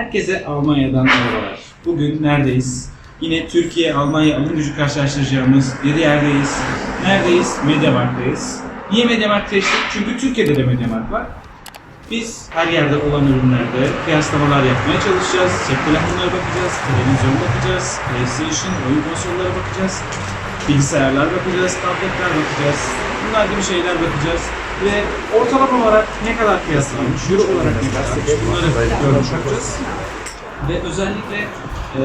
Herkese Almanya'dan merhabalar. Bugün neredeyiz? Yine Türkiye-Almanya alım gücü karşılaştıracağımız bir yerdeyiz. Neredeyiz? Mediamarkt'tayız. Niye Mediamarkt seçtik? Çünkü Türkiye'de de Mediamarkt var. Biz her yerde olan ürünlerde kıyaslamalar yapmaya çalışacağız. Cep telefonlara bakacağız, televizyon bakacağız, PlayStation, oyun konsollara bakacağız, bilgisayarlar bakacağız, tabletler bakacağız. Bunlar gibi şeyler bakacağız. Ve ortalama olarak ne kadar kıyaslanmış, euro olarak ne kadar bunları görmüş olacağız. Ve özellikle e,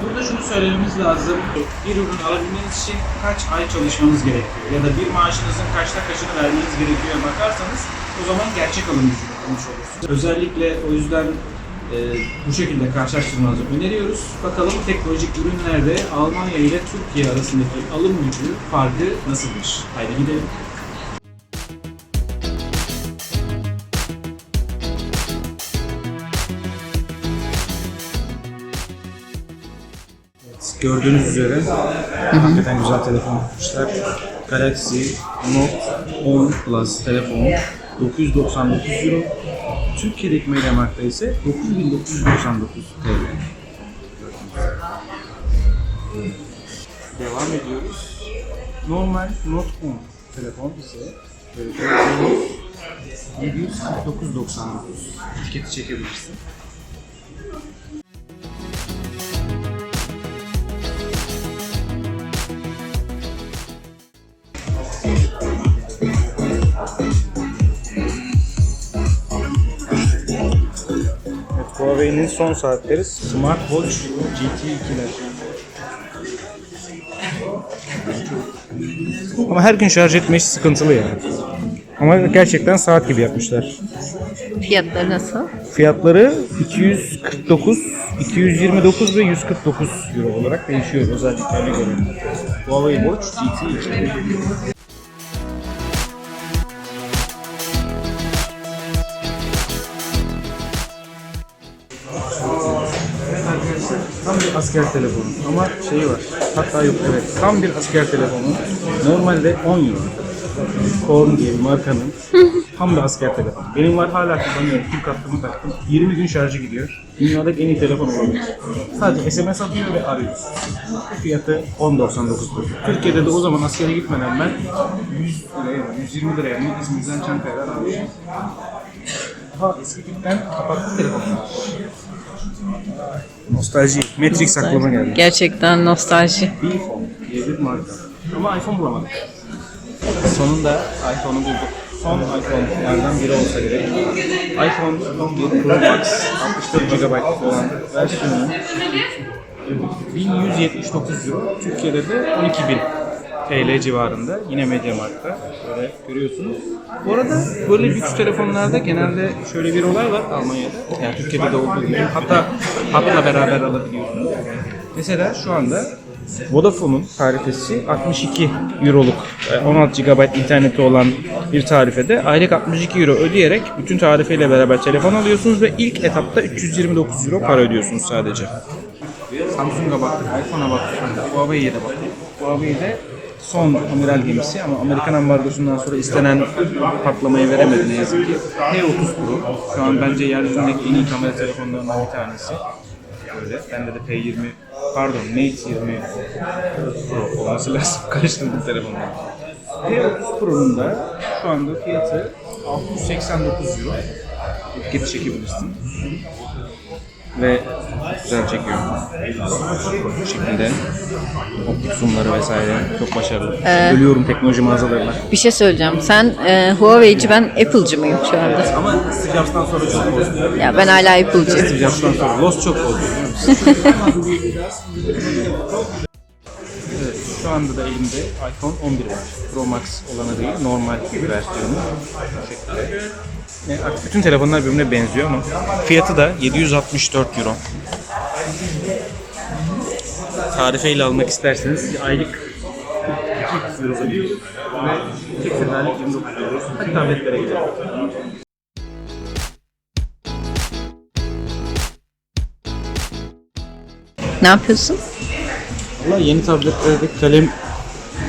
burada şunu söylememiz lazım. Bir ürün alabilmeniz için kaç ay çalışmanız gerekiyor ya da bir maaşınızın kaçta kaçını vermeniz gerekiyor bakarsanız o zaman gerçek alım gücü olmuş olursunuz. Özellikle o yüzden e, bu şekilde karşılaştırmanızı öneriyoruz. Bakalım teknolojik ürünlerde Almanya ile Türkiye arasındaki alım gücü farkı nasılmış? Haydi gidelim. Gördüğünüz üzere hakikaten güzel telefon yapmışlar. Galaxy Note 10 Plus telefon 999 Euro. Türkiye'deki Mediamarkt'ta ise 9999 TL. Devam ediyoruz. Normal Note 10 telefon ise böyle gördüğünüz 749.99 etiketi çekebilirsin. Huawei'nin son saatleri Smartwatch GT2'ler. Ama her gün şarj etme işi sıkıntılı yani. Ama gerçekten saat gibi yapmışlar. Fiyatları nasıl? Fiyatları 249, 229 ve 149 euro olarak değişiyor özelliklerine göre. Huawei Watch GT2. Asker telefonu ama şeyi var hatta yok evet tam bir asker telefonu normalde 10 euro Korn diye bir markanın tam bir asker telefonu. Benim var hala kullanıyorum. Türk hattımı taktım. 20 gün şarjı gidiyor. Dünyadaki en iyi telefon olabilir. Sadece SMS atıyor ve arıyoruz. Fiyatı 10.99 Türkiye'de de o zaman askere gitmeden ben 100 liraya, 120 liraya mı İzmir'den Çankaya'dan almışım. Ha eski tipten kapattım telefonu. Nostalji, metrik saklama geldi. Gerçekten nostalji. iPhone diye bir marka. Ama iPhone bulamadık. Sonunda iPhone'u bulduk. Son iPhone'lardan biri olsa gerek. iPhone 11 Pro Max 64 GB olan versiyonu 1179 Euro. Türkiye'de de 12.000 TL civarında. Yine Mediamarkt'ta. Böyle görüyorsunuz. Bu arada böyle lüks telefonlarda genelde şöyle bir olay var Almanya'da. Yani Türkiye'de de olduğu gibi. Hatta hatla beraber alabiliyorsunuz. Mesela şu anda Vodafone'un tarifesi 62 Euroluk e, 16 GB interneti olan bir tarifede aylık 62 Euro ödeyerek bütün tarifeyle beraber telefon alıyorsunuz ve ilk etapta 329 Euro para ödüyorsunuz sadece. Samsung'a baktık, iPhone'a baktık, Huawei'ye de baktık. Huawei'de son amiral gemisi ama Amerikan ambargosundan sonra istenen patlamayı veremedi ne yazık ki. P30 Pro şu an bence yeryüzündeki en iyi kamera telefonlarından bir tanesi. Böyle. Bende de P20 pardon Mate 20 Pro olması lazım. Karıştırdım telefonları. P30 Pro'nun da şu anda fiyatı 689 Euro. Etiketi çekebilirsin. Ve güzel çekiyor. Bu şekilde optik zoomları vesaire çok başarılı. Ölüyorum teknoloji mağazalarına. Bir şey söyleyeceğim. Sen e, Huawei'ci ben Apple'cı mıyım şu anda? Ama Steve Jobs'tan sonra çok bozdu. Ya ben hala Apple'cıyım. Steve Jobs'tan sonra Lost çok bozdu. Evet, şu anda da elimde iPhone 11 var. Pro Max olanı değil, normal versiyonu. Bu şekilde. E, bütün telefonlar birbirine benziyor ama fiyatı da 764 Euro. Tarifeyle almak isterseniz aylık 2 Euro ve tek seferlik 29 Euro. Hadi tabletlere gidelim. Ne yapıyorsun? Valla yeni tabletlerde kalem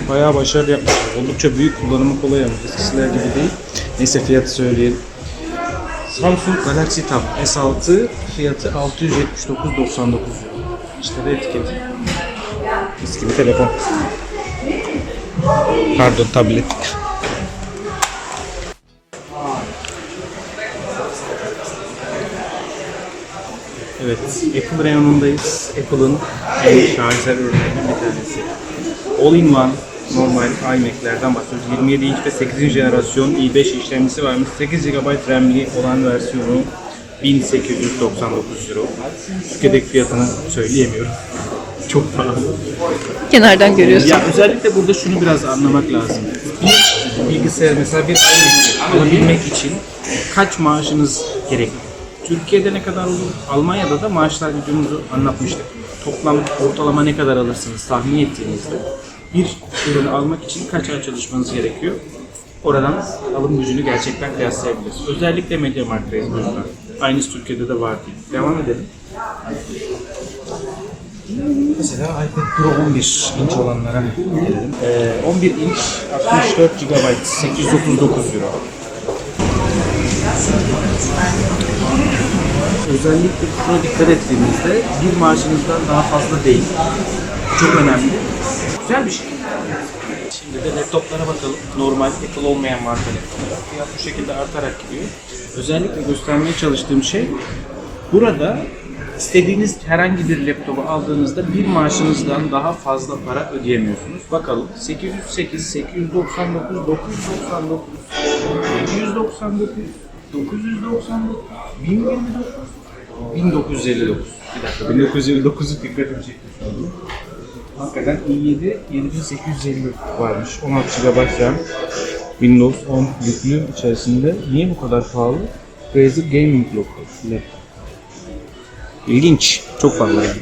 bayağı başarılı yapmışlar. Oldukça büyük kullanımı kolay ama eskisiler gibi değil. Neyse fiyatı söyleyelim. Samsung Galaxy Tab S6 fiyatı 679.99 euro. İşte de etiketi. Eski bir telefon. Pardon tablet. Evet, Apple reyonundayız. Apple'ın en şaheser ürünlerinden bir tanesi. All-in-one normal iMac'lerden bahsediyoruz. 27 inç ve 8. jenerasyon i5 işlemcisi varmış. 8 GB RAM'li olan versiyonu 1899 euro. Türkiye'deki fiyatını söyleyemiyorum. Çok pahalı. Kenardan görüyorsun. Ya özellikle burada şunu biraz anlamak lazım. Bir bilgisayar mesela bir iMac alabilmek için kaç maaşınız gerekli? Türkiye'de ne kadar olur? Almanya'da da maaşlar videomuzu anlatmıştık. Toplam ortalama ne kadar alırsınız tahmin ettiğinizde bir ürünü almak için kaç ay çalışmanız gerekiyor? Oradan alım gücünü gerçekten kıyaslayabiliriz. Özellikle MediaMarkt'tayız bu yüzden. Aynısı Türkiye'de de var değil. Devam edelim. Mesela iPad Pro 11 inç olanlara gelelim. Ee, 11 inç 64 GB 839 euro. Özellikle şuna dikkat ettiğimizde bir maaşınızdan daha fazla değil. Çok önemli. Güzel bir şey. Şimdi de laptoplara bakalım. Normal Apple olmayan marka laptoplara. Fiyat bu şekilde artarak gidiyor. Özellikle göstermeye çalıştığım şey burada istediğiniz herhangi bir laptopu aldığınızda bir maaşınızdan daha fazla para ödeyemiyorsunuz. Bakalım 808, 899, 999, 799, 999, 1029, 1959. Bir dakika 1959'u dikkatimi anda. Hakikaten i7 7850 varmış. 16 GB RAM. Windows 10 yüklü içerisinde. Niye bu kadar pahalı? Razer Gaming. Laptop. İlginç. Çok pahalı yani.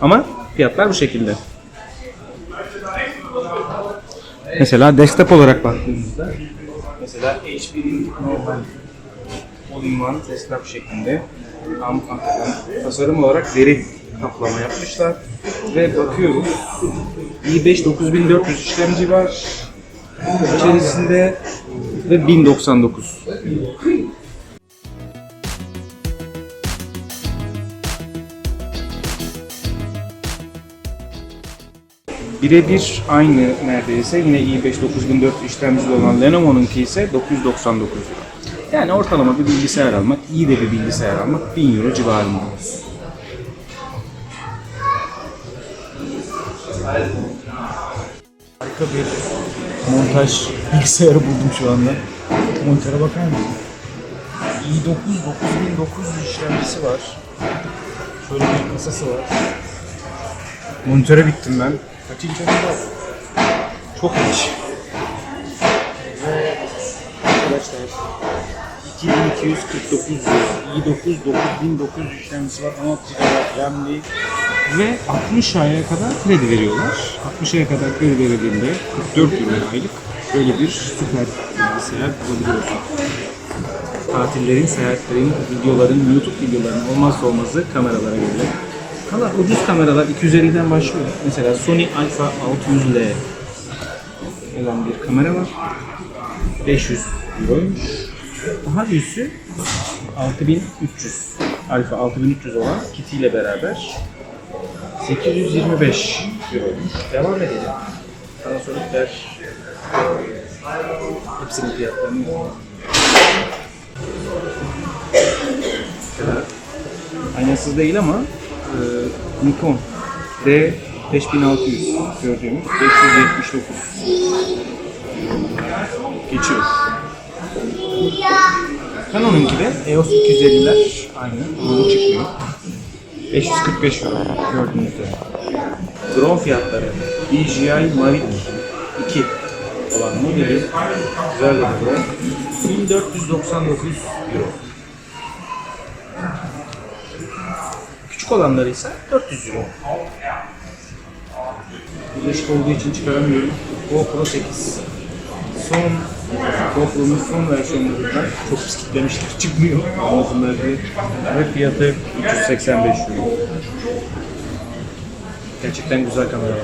Ama fiyatlar bu şekilde. Mesela desktop olarak baktığımızda mesela HP'nin normal all-in-one desktop şeklinde ama hakikaten tasarım olarak deri kaplama yapmışlar ve bakıyoruz i5 9400 işlemci var içerisinde ve 1099 Birebir aynı neredeyse. Yine i5 9400 işlemcili olan Lenovo'nunki ise 999 euro. Yani ortalama bir bilgisayar almak, iyi de bir bilgisayar almak 1000 euro civarında. Harika bir montaj bilgisayarı buldum şu anda. Monitöre bakar mısın? i9 9900 işlemcisi var. Şöyle bir kasası var. Monitöre bittim ben. Kaçıncı ayında? Çok geç. Ve arkadaşlar 2249 i9 9900 işlemcisi var. 16 GB RAM'li ve 60 aya kadar kredi veriyorlar. 60 aya kadar kredi verildiğinde 44 euro aylık böyle bir süper bilgisayar bulabiliyorsun. Tatillerin, seyahatlerin, videoların, YouTube videolarının olmazsa olmazı kameralara geliyor. Valla ucuz kameralar 250'den başlıyor. Mesela Sony Alpha 600L olan bir kamera var. 500 euroymuş. Daha iyisi 6300. Alpha 6300 olan kitiyle beraber 825 euroymuş. Devam edelim. Panasonic'ler hepsinin fiyatlarını yazalım. Mesela aynasız değil ama e, Nikon D 5600 gördüğümüz 579 geçiyor. Canon'unki de EOS 250'ler aynı bu çıkmıyor. 545 euro gördüğünüzde. Drone fiyatları DJI Mavic 2 olan modeli güzel bir drone 1499 euro. Küçük olanları ise 400 euro. Birleşik olduğu için çıkaramıyorum. GoPro 8. Son GoPro'nun son versiyonlarından çok biskitlemiştik. Çıkmıyor. Ağzında bir ve fiyatı 385 euro. Gerçekten güzel kamera.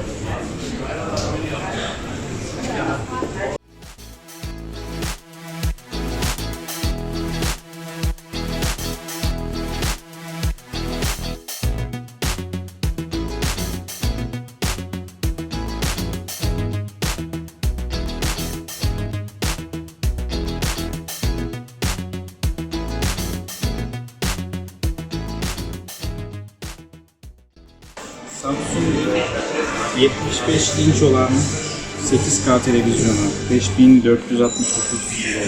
Samsung 75 inç olan 8K televizyonu 5469 euro.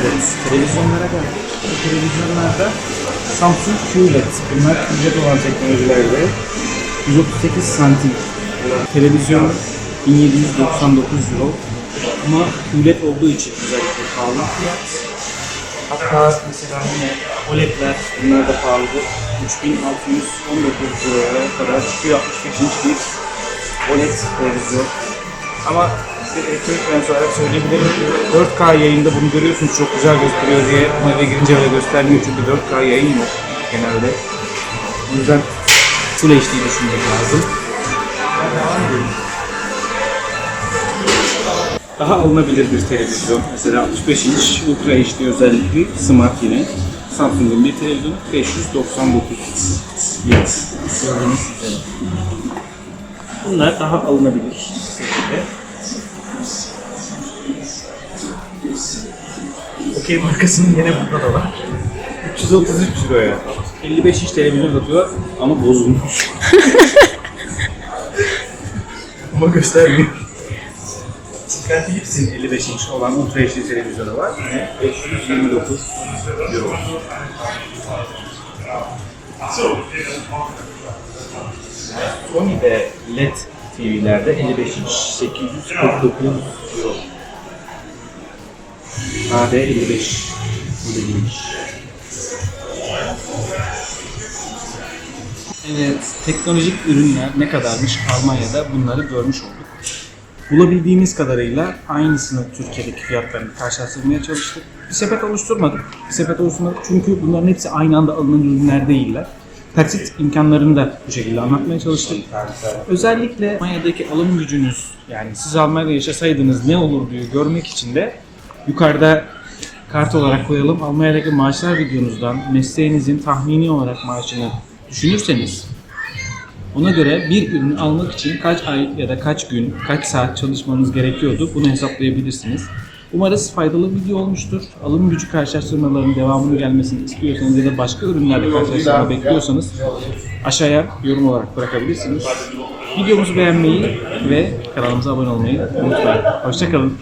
Evet, televizyonlara geldik. Bu televizyonlarda Samsung QLED. Bunlar QLED olan teknolojilerde 138 santim televizyon 1799 euro. Ama QLED olduğu için özellikle pahalı fiyat. Hatta mesela yine OLED'ler bunlar da pahalıdır. 3619 euroya kadar çıkıyor 65 inç bir OLED televizyon. Ama size elektronik lens olarak söyleyebilirim. 4K yayında bunu görüyorsunuz çok güzel gösteriyor diye ama eve girince öyle göstermiyor çünkü 4K yayın yok genelde. O yüzden Full HD düşünmek lazım. Daha alınabilir bir televizyon. Mesela 65 inç Ultra HD özellikli Smart yine. Samsung'un bir televizyonu 599 Yes. Bunlar daha alınabilir şekilde. Okey markasının yine burada da var. 333 liraya. 55 inç televizyon satıyor ama bozulmuş. ama göstermiyor. Sky Philips'in 55 inç olan Ultra HD televizyonu var. Yine 529 euro. Sony'de LED TV'lerde 55 inç 849 euro. AD 55 modeliymiş. Evet, teknolojik ürünler ne kadarmış Almanya'da bunları görmüş olduk. Bulabildiğimiz kadarıyla aynısını Türkiye'deki fiyatlarını karşılaştırmaya çalıştık. Bir sepet oluşturmadık. Bir sepet oluşturmadık çünkü bunların hepsi aynı anda alınan ürünler değiller. Taksit imkanlarını da bu şekilde anlatmaya çalıştık. Özellikle Almanya'daki alım gücünüz, yani siz Almanya'da yaşasaydınız ne olur diye görmek için de yukarıda kart olarak koyalım. Almanya'daki maaşlar videonuzdan mesleğinizin tahmini olarak maaşını düşünürseniz ona göre bir ürünü almak için kaç ay ya da kaç gün, kaç saat çalışmanız gerekiyordu bunu hesaplayabilirsiniz. Umarız faydalı bir video olmuştur. Alım gücü karşılaştırmalarının devamını gelmesini istiyorsanız ya da başka ürünlerle karşılaştırma bekliyorsanız aşağıya yorum olarak bırakabilirsiniz. Videomuzu beğenmeyi ve kanalımıza abone olmayı unutmayın. Hoşçakalın.